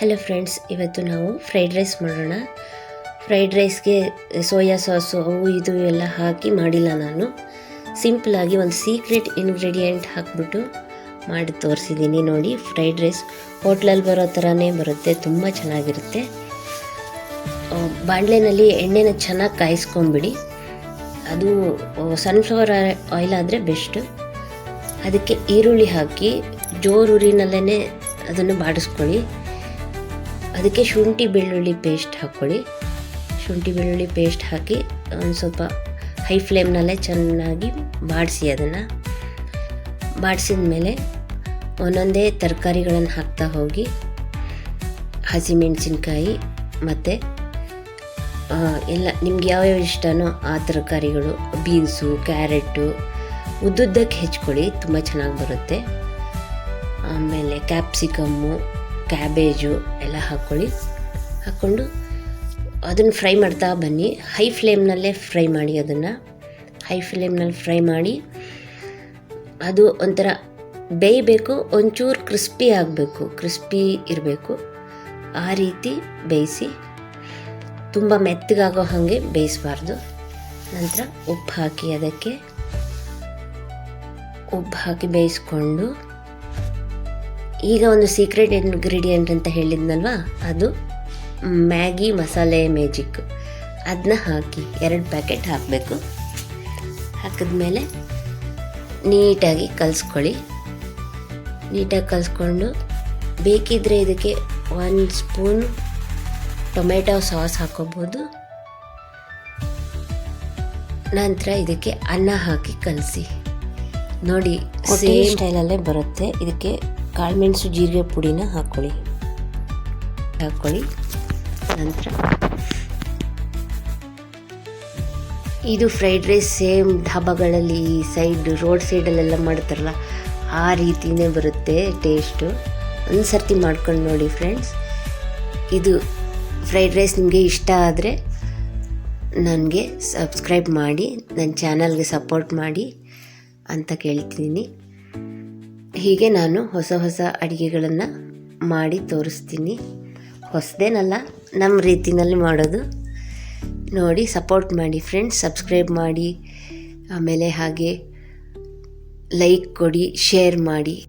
Hello friends ಇವತ್ತು ನಾವು fried rice ಮಾಡೋಣ. ಫ್ರೈಡ್ ರೈಸ್ಗೆ ಸೋಯಾ ಸಾಸು ಅವು ಇದು ಎಲ್ಲ ಹಾಕಿ ಮಾಡಿಲ್ಲ ನಾನು. ಸಿಂಪಲಾಗಿ ಒಂದು ಸೀಕ್ರೆಟ್ ಇಂಗ್ರೀಡಿಯೆಂಟ್ ಹಾಕ್ಬಿಟ್ಟು ಮಾಡಿ ತೋರಿಸಿದ್ದೀನಿ ನೋಡಿ ಫ್ರೈಡ್ ರೈಸ್ ಹೋಟ್ಲಲ್ಲಿ ಬರೋ ಥರನೇ ಬರುತ್ತೆ, ತುಂಬ ಚೆನ್ನಾಗಿರುತ್ತೆ. ಬಾಣಲೆನಲ್ಲಿ ಎಣ್ಣೆನ ಚೆನ್ನಾಗಿ ಕಾಯಿಸ್ಕೊಂಬಿಡಿ. ಅದು ಸನ್ಫ್ಲವರ್ ಆಯಿಲ್ ಆದರೆ ಬೆಸ್ಟು ಅದಕ್ಕೆ ಈರುಳ್ಳಿ ಹಾಕಿ ಜೋರು ಉರಿನಲ್ಲೇ ಅದನ್ನು ಬಾಡಿಸ್ಕೊಳ್ಳಿ. ಅದಕ್ಕೆ ಶುಂಠಿ ಬೆಳ್ಳುಳ್ಳಿ ಪೇಸ್ಟ್ ಹಾಕ್ಕೊಳ್ಳಿ ಶುಂಠಿ ಬೆಳ್ಳುಳ್ಳಿ ಪೇಸ್ಟ್ ಹಾಕಿ ಒಂದು ಸ್ವಲ್ಪ ಹೈ ಫ್ಲೇಮ್ನಲ್ಲೇ ಚೆನ್ನಾಗಿ ಬಾಡಿಸಿ ಅದನ್ನು. ಬಾಡಿಸಿದ ಮೇಲೆ ಒಂದೊಂದೇ ತರಕಾರಿಗಳನ್ನು ಹಾಕ್ತಾ ಹೋಗಿ, ಹಸಿಮೆಣಸಿನ್ಕಾಯಿ ಮತ್ತು ಎಲ್ಲ ನಿಮ್ಗೆ ಯಾವ್ಯಾವ ಇಷ್ಟನೋ ಆ ತರಕಾರಿಗಳು, ಬೀನ್ಸು, ಕ್ಯಾರೆಟು, ಉದ್ದುದ್ದಕ್ಕೆ ಹೆಚ್ಕೊಳ್ಳಿ, ತುಂಬ ಚೆನ್ನಾಗಿ ಬರುತ್ತೆ. ಆಮೇಲೆ ಕ್ಯಾಪ್ಸಿಕಮ್ಮು ಕ್ಯಾಬೇಜು ಎಲ್ಲ ಹಾಕ್ಕೊಳ್ಳಿ. ಹಾಕ್ಕೊಂಡು ಅದನ್ನು ಫ್ರೈ ಮಾಡ್ತಾ ಬನ್ನಿ. ಹೈ ಫ್ಲೇಮ್ನಲ್ಲೇ ಫ್ರೈ ಮಾಡಿ ಅದನ್ನು. ಹೈ ಫ್ಲೇಮ್ನಲ್ಲಿ ಫ್ರೈ ಮಾಡಿ ಅದು ಒಂಥರ ಬೇಯಬೇಕು, ಒಂಚೂರು ಕ್ರಿಸ್ಪಿ ಆಗಬೇಕು, ಕ್ರಿಸ್ಪಿ ಇರಬೇಕು. ಆ ರೀತಿ ಬೇಯಿಸಿ ತುಂಬ ಮೆತ್ತಗಾಗೋ ಹಾಗೆ ಬೇಯಿಸಬಾರ್ದು. ನಂತರ ಉಪ್ಪು ಹಾಕಿ ಅದಕ್ಕೆ ಉಪ್ಪು ಹಾಕಿ ಬೇಯಿಸ್ಕೊಂಡು ಈಗ ಒಂದು ಸೀಕ್ರೆಟ್ ಇಂಗ್ರೀಡಿಯೆಂಟ್ ಅಂತ ಹೇಳಿದ್ನಲ್ವಾ? ಅದು ಮ್ಯಾಗಿ ಮಸಾಲೆ ಮ್ಯಾಜಿಕ್ ಅದನ್ನ ಹಾಕಿ ಎರಡು ಪ್ಯಾಕೆಟ್ ಹಾಕಬೇಕು. ಹಾಕಿದ್ಮೇಲೆ ನೀಟಾಗಿ ಕಲಿಸ್ಕೊಳ್ಳಿ. ನೀಟಾಗಿ ಕಲಿಸ್ಕೊಂಡು ಬೇಕಿದ್ದರೆ ಇದಕ್ಕೆ ಒಂದು ಸ್ಪೂನ್ ಟೊಮೆಟೊ ಸಾಸ್ ಹಾಕೋಬೋದು. ನಂತರ ಇದಕ್ಕೆ ಅನ್ನ ಹಾಕಿ ಕಲಸಿ. ನೋಡಿ ಸೇಮ್ ಸ್ಟೈಲಲ್ಲೇ ಬರುತ್ತೆ. ಇದಕ್ಕೆ ಕಾಳುಮೆಣಸು ಜೀರಿಗೆ ಪುಡಿನ ಹಾಕ್ಕೊಳ್ಳಿ ಹಾಕ್ಕೊಳ್ಳಿ ನಂತರ ಇದು ಫ್ರೈಡ್ ರೈಸ್ ಸೇಮ್ ಢಾಬಾಗಳಲ್ಲಿ ಸೈಡ್ ರೋಡ್ ಸೈಡಲ್ಲೆಲ್ಲ ಮಾಡ್ತಾರಲ್ಲ, ಆ ರೀತಿಯೇ ಬರುತ್ತೆ ಟೇಸ್ಟು ಒಂದು ಸರ್ತಿ ಮಾಡ್ಕೊಂಡು ನೋಡಿ ಫ್ರೆಂಡ್ಸ್ ಇದು ಫ್ರೈಡ್ ರೈಸ್ ನಿಮಗೆ ಇಷ್ಟ ಆದರೆ ನನಗೆ ಸಬ್ಸ್ಕ್ರೈಬ್ ಮಾಡಿ ನನ್ನ ಚಾನಲ್ಗೆ ಸಪೋರ್ಟ್ ಮಾಡಿ ಅಂತ ಕೇಳ್ತೀನಿ. ಹೀಗೆ ನಾನು ಹೊಸ ಹೊಸ ಅಡುಗೆಗಳನ್ನು ಮಾಡಿ ತೋರಿಸ್ತೀನಿ. ಹೊಸದೇನಲ್ಲ ನಮ್ಮ ರೀತಿನಲ್ಲಿ ಮಾಡೋದು. ನೋಡಿ ಸಪೋರ್ಟ್ ಮಾಡಿ ಫ್ರೆಂಡ್ಸ್ ಸಬ್ಸ್ಕ್ರೈಬ್ ಮಾಡಿ. ಆಮೇಲೆ ಹಾಗೆ ಲೈಕ್ ಕೊಡಿ ಶೇರ್ ಮಾಡಿ.